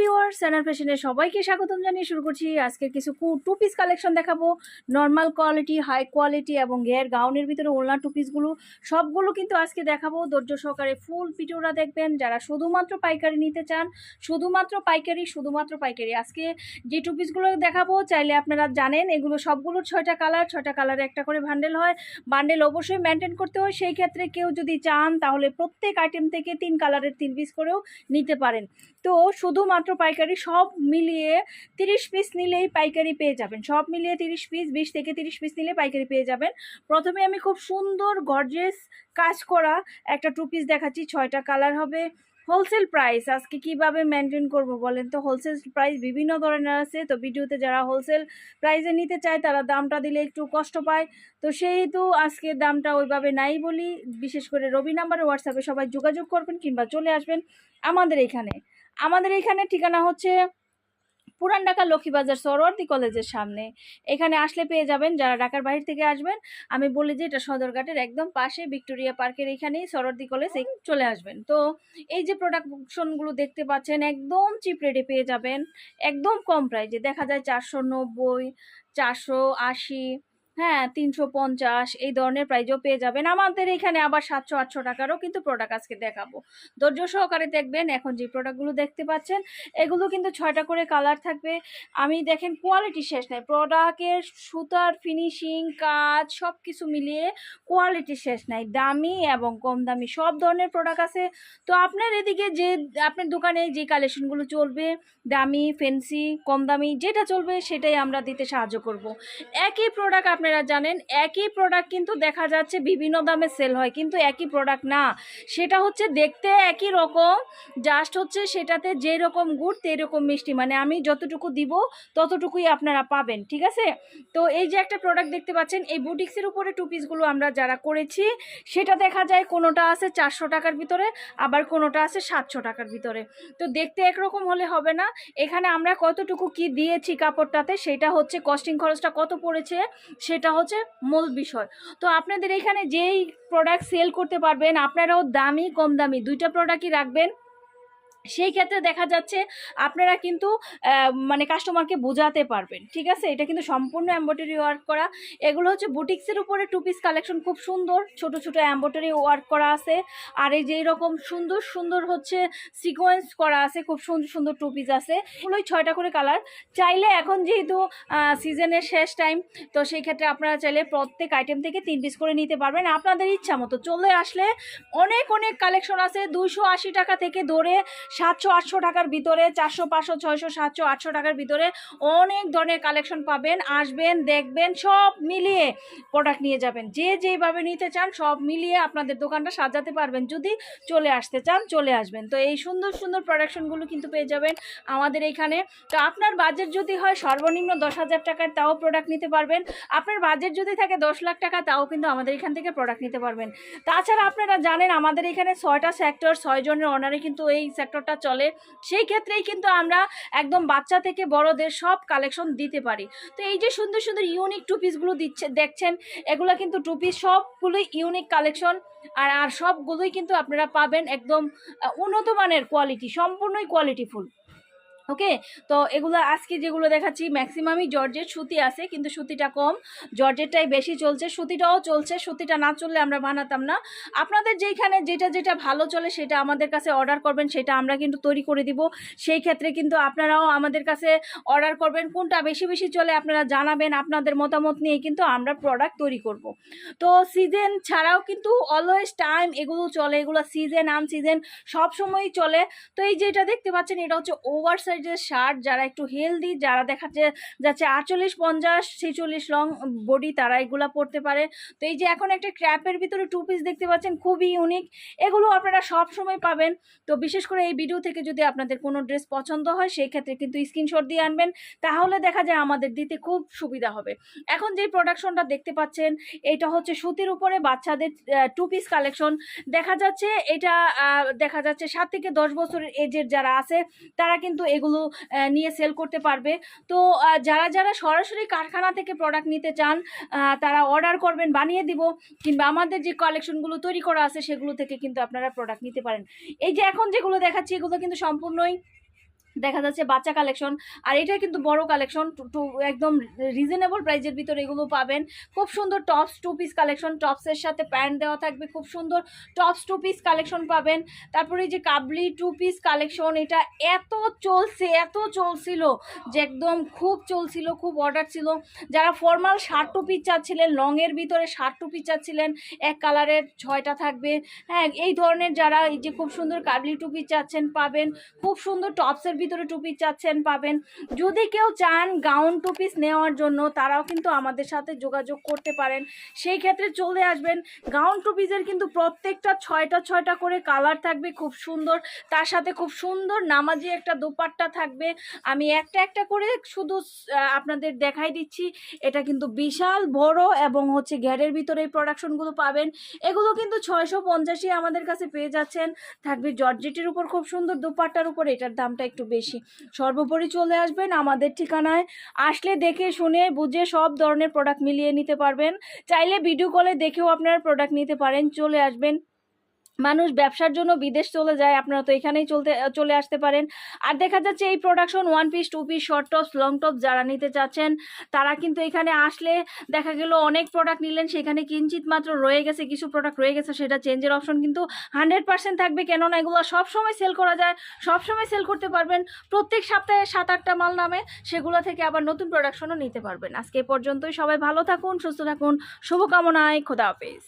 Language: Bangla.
ভিউয়ার স্যানার ফ্যাশনে সবাইকে স্বাগতম জানিয়ে শুরু করছি। আজকে কিছু টু পিস কালেকশন দেখাবো। নর্মাল কোয়ালিটি হাই কোয়ালিটি এবং গের গাউনের ভিতরে ওলনা টু পিসগুলো সবগুলো কিন্তু আজকে দেখাবো। ধৈর্য সহকারে ফুল পিটোরা দেখবেন। যারা শুধুমাত্র পাইকারি নিতে চান, শুধুমাত্র পাইকারি শুধুমাত্র পাইকারি। আজকে যে টু পিসগুলো দেখাবো, চাইলে আপনারা জানেন, এগুলো সবগুলোর ছয়টা কালার ছয়টা কালারে একটা করে বান্ডেল হয়। বান্ডেল অবশ্যই মেনটেন করতে হয়। সেই ক্ষেত্রে কেউ যদি চান, তাহলে প্রত্যেক আইটেম থেকে তিন কালারের তিন পিস করেও নিতে পারেন। তো শুধুমাত্র পাইকারি সব মিলিয়ে তিরিশ পিস নিলেই পাইকারি পেয়ে যাবেন। সব মিলিয়ে তিরিশ পিস বিশ থেকে তিরিশ পিস নিলে পাইকারি পেয়ে যাবেন। প্রথমে আমি খুব সুন্দর গর্জেস কাজ করা একটা টু পিস দেখাচ্ছি, ছয়টা কালার হবে। হোলসেল প্রাইস আজকে কীভাবে মেনটেন করব বলেন তো? হোলসেল প্রাইস বিভিন্ন ধরনের আছে, তো ভিডিওতে যারা হোলসেল প্রাইসে নিতে চায়, তারা দামটা দিলে একটু কষ্ট পায়। তো সেহেতু আজকে দামটা ওইভাবে নাই বলি, বিশেষ করে রবি নাম্বারে হোয়াটসঅ্যাপে সবাই যোগাযোগ করবেন কিংবা চলে আসবেন আমাদের এখানে। আমাদের এখানে ঠিকানা হচ্ছে পুরান ঢাকা লক্ষ্মীবাজার সরোয়ার্দি কলেজের সামনে। এখানে আসলে পেয়ে যাবেন যারা ঢাকার বাইরে থেকে আসবেন, আমি বলি যে এটা সদরঘাটের একদম পাশে ভিক্টোরিয়া পার্কের এখানেই সরোয়ার্দি কলেজ চলে আসবেন। তো এই যে প্রোডাকশনগুলো দেখতে পাচ্ছেন, একদম চিপ রেটে পেয়ে যাবেন, একদম কম প্রাইজে দেখা যায় চারশো নব্বই, চারশো আশি হ্যাঁ তিনশো পঞ্চাশ, এই ধরনের প্রাইজও পেয়ে যাবেন। আমাদের এখানে আবার সাতশো আটশো টাকারও কিন্তু প্রোডাক্ট আজকে দেখাবো। ধৈর্য সহকারে দেখবেন এখন যে প্রোডাক্টগুলো দেখতে পাচ্ছেন, এগুলো কিন্তু ছয়টা করে কালার থাকবে। আমি দেখেন কোয়ালিটি শেষ নাই। প্রোডাক্টের সুতার ফিনিশিং কাজ সব কিছু মিলিয়ে কোয়ালিটি শেষ নাই। দামি এবং কম দামি সব ধরনের প্রোডাক্ট আছে। তো আপনার এদিকে যে, আপনার দোকানে যে কালেকশনগুলো চলবে, দামি ফেন্সি কম দামি, যেটা চলবে সেটাই আমরা দিতে সাহায্য করব। একই প্রোডাক্ট আপনারা জানেন, একই প্রোডাক্ট কিন্তু দেখা যাচ্ছে বিভিন্ন দামে সেল হয়, কিন্তু একই প্রোডাক্ট না। সেটা হচ্ছে দেখতে একই রকম জাস্ট হচ্ছে সেটাতে যে রকম গুড় সেই রকম মিষ্টি। মানে আমি যতটুকু দিব, ততটুকুই আপনারা পাবেন, ঠিক আছে? তো এই যে একটা প্রোডাক্ট দেখতে পাচ্ছেন, এই বুটিক্সের উপরে টু পিসগুলো আমরা যারা করেছি, সেটা দেখা যায় কোনোটা আছে চারশো টাকার ভিতরে, আবার কোনোটা আছে সাতশো টাকার ভিতরে। তো দেখতে একরকম হলে হবে না। এখানে আমরা কতটুকু কি দিয়েছি কাপড়টাতে, সেটা হচ্ছে কস্টিং খরচটা কত পড়েছে, সেটা হচ্ছে মূল বিষয়। তো আপনাদের এখানে যেই প্রোডাক্ট সেল করতে পারবেন, আপনারাও দামি, কম দামি দুইটা প্রোডাক্টই রাখবেন। সেই ক্ষেত্রে দেখা যাচ্ছে আপনারা কিন্তু মানে কাস্টমারকে বোঝাতে পারবেন, ঠিক আছে? এটা কিন্তু সম্পূর্ণ এম্ব্রয়ডারি ওয়ার্ক করা। এগুলো হচ্ছে বুটিক্সের উপরে টু পিস কালেকশন খুব সুন্দর। ছোট ছোট এম্ব্রয়ডারি ওয়ার্ক করা আছে। আর এই যে এরকম সুন্দর সুন্দর হচ্ছে সিকোয়েন্স করা আছে, খুব সুন্দর সুন্দর টু পিস আছে। এগুলোই ছয়টা করে কালার চাইলে এখন যেহেতু সিজনের শেষ টাইম তো সেই ক্ষেত্রে আপনারা চাইলে প্রত্যেক আইটেম থেকে তিন পিস করে নিতে পারবেন। আপনাদের ইচ্ছা মতো চলে আসলে অনেক অনেক কালেকশন আছে। দুশো আশি টাকা থেকে ধরে সাতশো আটশো টাকার ভিতরে, চারশো, পাঁচশো, ছয়শো, সাতশো, আটশো টাকার ভিতরে অনেক ধরনের কালেকশন পাবেন, আসবেন, দেখবেন, সব মিলিয়ে প্রোডাক্ট নিয়ে যাবেন। যে যেভাবে নিতে চান, সব মিলিয়ে আপনাদের দোকানটা সাজাতে পারবেন। যদি চলে আসতে চান, চলে আসবেন। তো এই সুন্দর সুন্দর প্রোডাকশনগুলো কিন্তু পেয়ে যাবেন আমাদের এইখানে তো আপনার বাজেট যদি হয়, সর্বনিম্ন দশ হাজার টাকার তাও প্রোডাক্ট নিতে পারবেন। আপনার বাজেট যদি থাকে দশ লাখ টাকা, তাও কিন্তু আমাদের এখান থেকে প্রোডাক্ট নিতে পারবেন। তাছাড়া আপনারা জানেন, আমাদের এখানে ছয়টা সেক্টর ছয় জনের অনারে কিন্তু এই সেক্টরটা চলে, সেই ক্ষেত্রেই কিন্তু আমরা একদম বাচ্চা থেকে বড়দের সব কালেকশন দিতে পারি। তো এই যে সুন্দর সুন্দর ইউনিক টু পিসগুলো দিচ্ছে, দেখছেন, এগুলো কিন্তু টু পিস সবগুলোই ইউনিক কালেকশন আর আর সবগুলোই কিন্তু আপনারা পাবেন একদম উন্নত মানের কোয়ালিটি সম্পূর্ণই কোয়ালিটিফুল ওকে? তো এগুলো আজকে যেগুলো দেখাচ্ছি ম্যাক্সিমামই জর্জের সুতি আছে, কিন্তু সুতিটা কম। জর্জেরটাই বেশি চলছে, সুতিটাও চলছে, সুতিটা না চললে আমরা বানাতাম না। আপনাদের যেইখানে যেটা যেটা ভালো চলে সেটা আমাদের কাছে অর্ডার করবেন, সেটা আমরা কিন্তু তৈরি করে দিব। সেই ক্ষেত্রে কিন্তু আপনারাও আমাদের কাছে অর্ডার করবেন, কোনটা বেশি বেশি চলে আপনারা জানাবেন, আপনাদের মতামত নিয়ে কিন্তু আমরা প্রোডাক্ট তৈরি করব। তো সিজন ছাড়াও কিন্তু অলওয়েজ টাইম এগুলো চলে, এগুলো সিজন আন সিজন সব সময়ই চলে। তো এই যেটা দেখতে পাচ্ছেন, এটা হচ্ছে ওভার সাইজের শার্ট যারা একটু হেলদি যারা দেখাচ্ছে যাচ্ছে আটচল্লিশ, পঞ্চাশ, ছেচল্লিশ লং বডি তারা এগুলো পরতে পারে। তো এই যে এখন একটা ক্র্যাপের ভিতরে টু পিস দেখতে পাচ্ছেন, খুবই ইউনিক এগুলো আপনারা সব সময় পাবেন। তো বিশেষ করে এই ভিডিও থেকে যদি আপনাদের কোনো ড্রেস পছন্দ হয়, সেই ক্ষেত্রে কিন্তু স্ক্রিনশট দিয়ে আনবেন। তাহলে দেখা যায় আমাদের দিতে খুব সুবিধা হবে। এখন যে প্রোডাকশনটা দেখতে পাচ্ছেন, এটা হচ্ছে সুতির উপরে বাচ্চাদের টু পিস কালেকশন দেখা যাচ্ছে এটা দেখা যাচ্ছে সাত থেকে দশ বছরের এজের যারা আছে, তারা কিন্তু এগুলো আহ, নিয়ে সেল করতে পারবে। তো যারা যারা সরাসরি কারখানা থেকে প্রোডাক্ট নিতে চান তারা অর্ডার করবেন বানিয়ে দিব। কিংবা আমাদের যে কালেকশনগুলো তৈরি করা আছে সেগুলো থেকে কিন্তু আপনারা প্রোডাক্ট নিতে পারেন। এই যে এখন যেগুলো দেখাচ্ছি এগুলো কিন্তু সম্পূর্ণই দেখা যাচ্ছে বাচ্চা কালেকশন আর এটা কিন্তু বড় কালেকশন টু একদম রিজনেবল প্রাইজের ভিতরে এগুলো পাবেন। খুব সুন্দর টপস টু পিস কালেকশন টপসের সাথে প্যান্ট দেওয়া থাকবে, খুব সুন্দর টপস টু পিস কালেকশন পাবেন। তারপরে যে কাবলি টু পিস কালেকশন এটা এত চলছে, এত চলছিল যে একদম খুব চলছিল, খুব অর্ডার ছিল। যারা ফর্মাল শার্ট টু পিস চাচ্ছিলেন লংয়ের ভিতরে শার্ট টু পিস চাচ্ছিলেন, এক কালারের ছয়টা থাকবে। হ্যাঁ এই ধরনের যারা এই যে খুব সুন্দর কাবলি টু পিস চাচ্ছেন, পাবেন। খুব সুন্দর টপসের ভিতরে টু পিস চাচ্ছেন, পাবেন। যদি কেউ চান গাউন টু পিস নেওয়ার জন্য, তারাও কিন্তু আমাদের সাথে যোগাযোগ করতে পারেন। সেই ক্ষেত্রে চলে আসবেন। গাউন টু পিসের কিন্তু প্রত্যেকটা ছয়টা ছয়টা করে কালার থাকবে, খুব সুন্দর। তার সাথে খুব সুন্দর নামাজি একটা দোপাট্টা থাকবে। আমি একটা একটা করে শুধু আপনাদের দেখাই দিচ্ছি। এটা কিন্তু বিশাল, বড় এবং হচ্ছে ঘ্যারের ভিতরে এই প্রোডাকশনগুলো পাবেন। এগুলো কিন্তু ছয়শো পঞ্চাশে আমাদের কাছে পেয়ে যাচ্ছেন। থাকবে জর্জেটের উপর খুব সুন্দর দোপাট্টার উপর। এটার দামটা একটু বেশি। সর্বোপরি চলে আসবেন আমাদের ঠিকানায়। আসলে দেখে শুনে বুঝে সব ধরনের প্রোডাক্ট মিলিয়ে নিতে পারবেন। চাইলে ভিডিও কলে দেখেও আপনারা প্রোডাক্ট নিতে পারেন। চলে আসবেন মানুষ ব্যবসার জন্য বিদেশ চলে যায়, আপনারা তো এখানেই চলতে চলে আসতে পারেন। আর দেখা যাচ্ছে এই production one piece two piece short tops long top যারা নিতে চাচ্ছেন, তারা কিন্তু এখানে আসলে দেখা গেল অনেক প্রোডাক্ট নিলেন, সেখানে কিঞ্চিত মাত্র রয়ে গেছে, কিছু প্রোডাক্ট রয়ে গেছে, সেটা চেঞ্জের অপশন কিন্তু হান্ড্রেড পার্সেন্ট থাকবে। কেননা এগুলো সব সময় সেল করা যায় সব সময় সেল করতে পারবেন, প্রত্যেক সপ্তাহে সাত আটটা মাল নামে, সেগুলো থেকে আবার নতুন প্রোডাকশনও নিতে পারবেন। আজকে পর্যন্তই, সবাই ভালো থাকুন, সুস্থ থাকুন, শুভকামনায়, খোদা হাফেজ।